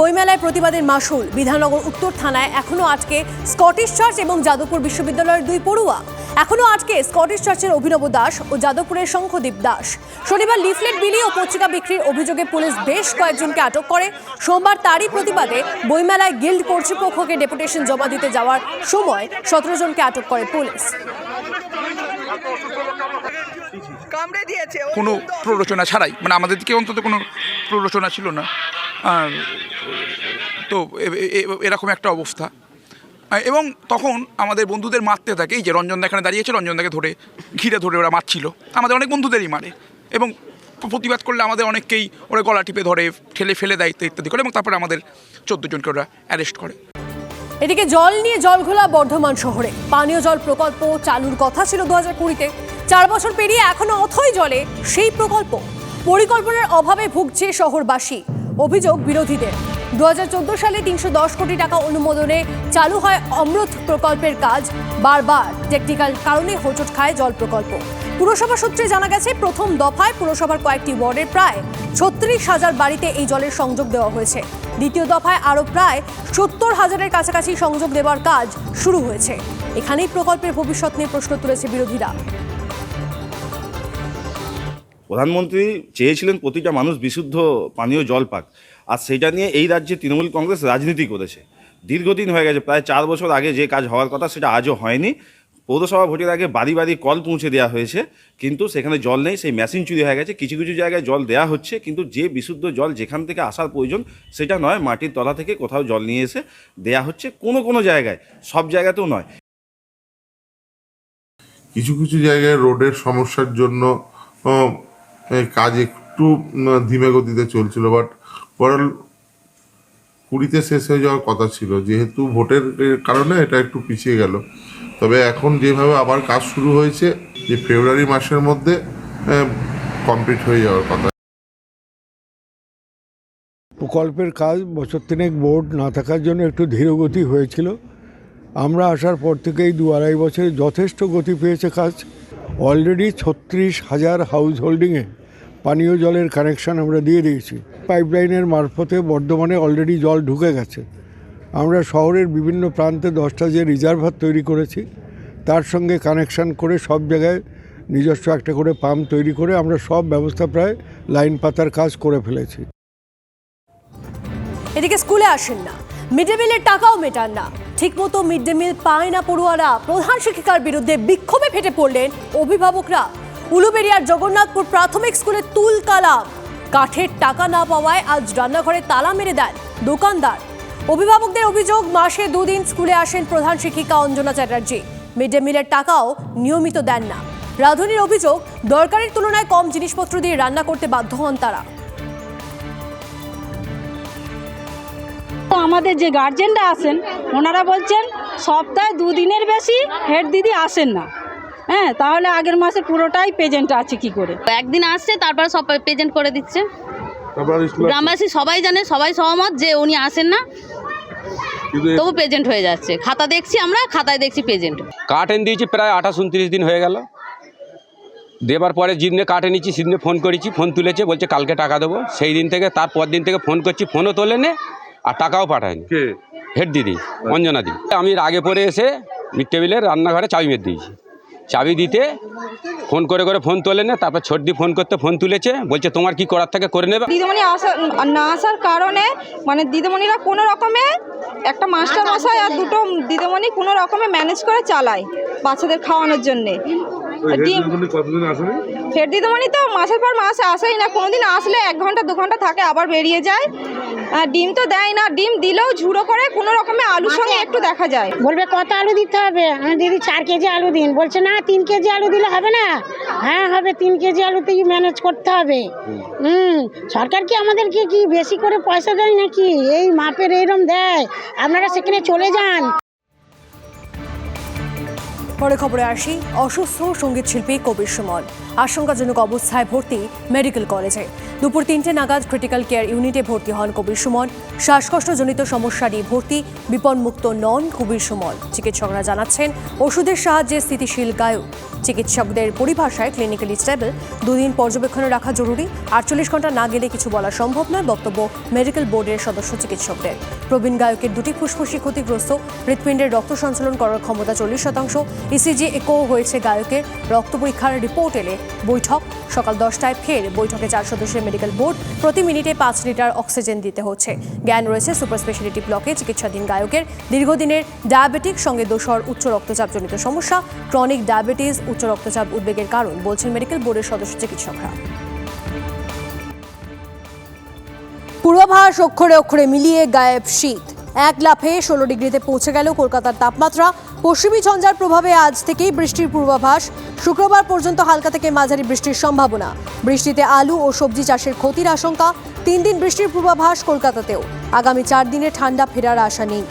বইমেলায় প্রতিবাদের মাসুল। বিধাননগর উত্তর থানায় এখনও আটকে স্কটিশ চার্চ এবং যাদবপুর বিশ্ববিদ্যালয়ের দুই পড়ুয়া। এখনও আটকে স্কটিশ চার্চের অভিনব দাস ও যাদবপুরের শঙ্খদীপ দাস। শনিবার লিফলেট বিলি ও পত্রিকা বিক্রির অভিযোগে পুলিশ বেশ কয়েকজনকে আটক করে। সোমবার তারই প্রতিবাদে বইমেলায় গিল্ড কর্তৃপক্ষকে ডেপুটেশন জমা দিতে যাওয়ার সময় সতেরো জনকে আটক করে পুলিশ। কোনো প্ররোচনা ছাড়াই। মানে আমাদের দিকে অন্তত কোনো প্ররোচনা ছিল না। আর তো এরকম একটা অবস্থা। এবং তখন আমাদের বন্ধুদের মারতে থাকে, এই যে রঞ্জনদা এখানে দাঁড়িয়েছে রঞ্জনদাকে ধরে, ঘিরে ধরে ওরা মারছিল। আমাদের অনেক বন্ধুদেরই মারে। এবং প্রতিবাদ করলে আমাদের অনেককেই ওরা গলা টিপে ধরে, ঠেলে ফেলে দেয়, ইত্যাদি করে, এবং তারপরে আমাদের চোদ্দ জনকে ওরা অ্যারেস্ট করে। এদিকে জল নিয়ে জল জলঘোলা বর্ধমান শহরে। পানীয় জল প্রকল্প চালুর কথা ছিল দু হাজার কুড়িতে। চার বছর পেরিয়ে এখনও অথই জলে সেই প্রকল্প। পরিকল্পনার অভাবে ভুগছে শহরবাসী। অভিযোগ বিরোধীদের। দুহাজার চোদ্দ সালে তিনশো দশ কোটি টাকা অনুমোদনে চালু হয় অমৃত প্রকল্পের কাজ। বারবার টেকনিক্যাল কারণে হোঁচট খায় জল প্রকল্প। পুরসভা সূত্রে জানা গেছে, প্রথম দফায় পুরসভার কয়েকটি ওয়ার্ডের প্রায় ছত্রিশ হাজার বাড়িতে এই জলের সংযোগ দেওয়া হয়েছে। দ্বিতীয় দফায় আরও প্রায় সত্তর হাজারের কাছাকাছি সংযোগ দেওয়ার কাজ শুরু হয়েছে। এখানেই প্রকল্পের ভবিষ্যৎ নিয়ে প্রশ্ন তুলেছে বিরোধীরা। প্রধানমন্ত্রী চেয়েছিলেন প্রতিটা মানুষ বিশুদ্ধ পানীয় জল পাক। আর সেটা নিয়ে এই রাজ্যে তৃণমূল কংগ্রেস রাজনীতি করেছে। দীর্ঘদিন হয়ে গেছে, প্রায় চার বছর আগে যে কাজ হওয়ার কথা সেটা আজও হয়নি। পৌরসভা ভোটের আগে বাড়ি বাড়ি কল পৌঁছে দেওয়া হয়েছে, কিন্তু সেখানে জল নেই, সেই মেশিন চুরি হয়ে গেছে। কিছু কিছু জায়গায় জল দেওয়া হচ্ছে, কিন্তু যে বিশুদ্ধ জল যেখান থেকে আসার প্রয়োজন সেটা নয়, মাটির তলা থেকে কোথাও জল নিয়ে এসে দেয়া হচ্ছে কোনো কোনো জায়গায়, সব জায়গাতেও নয়। কিছু কিছু জায়গায় রোডের সমস্যার জন্য কাজ একটু ধীমে গতিতে চলছিল, বাট ওভারঅল কুড়িতে শেষ হয়ে যাওয়ার কথা ছিল। যেহেতু ভোটের কারণে এটা একটু পিছিয়ে গেল। তবে এখন যেভাবে আবার কাজ শুরু হয়েছে, যে ফেব্রুয়ারি মাসের মধ্যে কমপ্লিট হয়ে যাওয়ার কথা। প্রকল্পের কাজ বছর তিনেক বোর্ড না থাকার জন্য একটু ধীরগতি হয়েছিল। আমরা আসার পর থেকেই দু আড়াই বছরে যথেষ্ট গতি পেয়েছে কাজ। অলরেডি ছত্রিশ হাজার হাউস হোল্ডিংয়ে পানীয় জলের কানেকশন আমরা দিয়ে দিয়েছি। পাইপলাইনের মারফতে বর্ধমানে অলরেডি জল ঢুকে গেছে। আমরা শহরের বিভিন্ন প্রান্তে দশটা যে রিজার্ভার তৈরি করেছি, তার সঙ্গে কানেকশান করে সব জায়গায় নিজস্ব একটা করে পাম্প তৈরি করে আমরা সব ব্যবস্থা প্রায় লাইন পাতার কাজ করে ফেলেছি। এদিকে স্কুলে আসেন না মিড ডে মিলের টাকাও মেটান না। ঠিকমতো মিড ডে মিল পায় না পড়ুয়ারা, প্রধান শিক্ষিকার বিরুদ্ধে বিক্ষোভে ফেটে পড়লেন অভিভাবকরা। উলুবেরিয়ার জগন্নাথপুর প্রাথমিক স্কুলে তুল কালাম কাঠের টাকা না পাওয়ায় আজ রান্নাঘরে তালা মেরে দেন দোকানদার। অভিভাবকদের অভিযোগ, মাসে দুদিন স্কুলে আসেন প্রধান শিক্ষিকা অঞ্জনা চ্যাটার্জি। মিড ডে মিলের টাকাও নিয়মিত দেন না। রাধুনির অভিযোগ, দরকারের তুলনায় কম জিনিসপত্র দিয়ে রান্না করতে বাধ্য হন তারা। আমাদের যে গার্জেনরা আসেন ওনারা বলছেন, সপ্তাহে দুদিনের বেশি হেড দিদি আসেন না। হ্যাঁ তাহলে আগের মাসে পুরোটাই প্রেজেন্ট আছে কি করে? একদিন আসছে তারপর সব প্রেজেন্ট করে দিচ্ছে। গ্রামবাসী সবাই জানে সবাই সহমত যে উনি আসেন না। তবু প্রেজেন্ট হয়ে যাচ্ছে। খাতা দেখছি আমরা খাতায় দেখছি প্রেজেন্ট কার্টেন দিয়েছি প্রায় আঠাশ উনত্রিশ দিন হয়ে গেল। দেবার পরে যেদিনে কাটে নিচ্ছি সেদিনে ফোন করেছি ফোন তুলেছে বলছে কালকে টাকা দেবো। সেই দিন থেকে তারপর দিন থেকে ফোন করছি ফোনও তোলে নে আর টাকাও পাঠায়নি। হেড দিদি অঞ্জনা দি আমি আগে পরে এসে মিড টেবিলের রান্নাঘরে চাবি মেরে দিয়েছি। চাবি দিতে, ফোন করে করে ফোন তোলে না, তারপর ছোট ফোন করতে ফোন তুলেছে, বলছে তোমার কি করার থেকে করে নেবে? দিদিমণি আসা, না আসার কারণে মানে দিদিমণিরা কোনো রকমে একটা মাস্টার মশাই আর দুটো দিদিমণি কোনো রকমে ম্যানেজ করে চালায় বাচ্চাদের খাওয়ানোর জন্যে। ফের দিদিমণি তো মাসের পর মাস আসেই না কোনোদিন আসলে এক ঘণ্টা দু ঘণ্টা থাকে আবার বেরিয়ে যায়। আর ডিম তো দেয় না ডিম দিলেও ঝুড়ো করে কোনো রকমে আলুর সঙ্গে একটু দেখা যায়। বলবে কত আলু দিতে হবে? আমি দিদি চার কেজি আলু দিন। বলছে না তিন কেজি আলু দিলে হবে না। হ্যাঁ হবে তিন কেজি আলুতেই ম্যানেজ করতে হবে। হুম সরকার কি আমাদেরকে কি বেশি করে পয়সা দেয় নাকি? এই মাপের এইরকম দেয়। আপনারা সেখানে চলে যান। পরে খবরে আসি, অসুস্থ সংগীত শিল্পী কবির সুমন। আশঙ্কাজনক অবস্থায় ভর্তি মেডিকেল কলেজে। দুপুর তিনটে নাগাদ ক্রিটিক্যাল কেয়ার ইউনিটে ভর্তি হন কবির সুমন। শ্বাসকষ্টজনিত সমস্যা নিয়ে ভর্তি বিপন্মুক্ত নন কবির সুমন। চিকিৎসকরা জানাচ্ছেন, ওষুধের সাহায্যে স্থিতিশীল গায়ক। চিকিৎসকদের পরিভাষায় ক্লিনিক্যালি স্টেবল দুদিন পর্যবেক্ষণে রাখা জরুরি। আটচল্লিশ ঘণ্টা না গেলে কিছু বলা সম্ভব নয়, বক্তব্য মেডিকেল বোর্ডের সদস্য চিকিৎসকদের। প্রবীণ গায়কের দুটি ফুসফুসি ক্ষতিগ্রস্ত। হৃৎপিণ্ডের রক্ত সঞ্চালন করার ক্ষমতা চল্লিশ শতাংশ। ইসিজি একো হয়েছে গায়কের রক্ত পরীক্ষার রিপোর্ট এলে বৈঠক। সকাল দশটায় ফের বৈঠকে চার সদস্যের মেডিকেল বোর্ড প্রতি মিনিটে পাঁচ লিটার অক্সিজেন দিতে হচ্ছে। জ্ঞান রয়েছে সুপার স্পেশালিটি ব্লকে চিকিৎসাধীন গায়কের। দীর্ঘদিনের ডায়াবেটিক সঙ্গে দোসর উচ্চ রক্তচাপজনিত সমস্যা, ক্রনিক ডায়াবেটিস, উচ্চ রক্তচাপ উদ্বেগের কারণ, বলছেন মেডিকেল বোর্ডের সদস্য চিকিৎসকরা। পূর্বাভাস অক্ষরে অক্ষরে মিলিয়ে গায়েব শীত। এক লাফে ষোলো ডিগ্রিতে পৌঁছে গেল কলকাতার তাপমাত্রা। পশ্চিমী ঝঞ্ঝার প্রভাবে আজ থেকেই বৃষ্টির পূর্বাভাস। শুক্রবার পর্যন্ত হালকা থেকে মাঝারি বৃষ্টির সম্ভাবনা। বৃষ্টিতে আলু ও সবজি চাষের ক্ষতির আশঙ্কা। তিন দিন বৃষ্টির পূর্বাভাস কলকাতাতেও। আগামী চার দিনে ঠান্ডা ফেরার আশা নেই।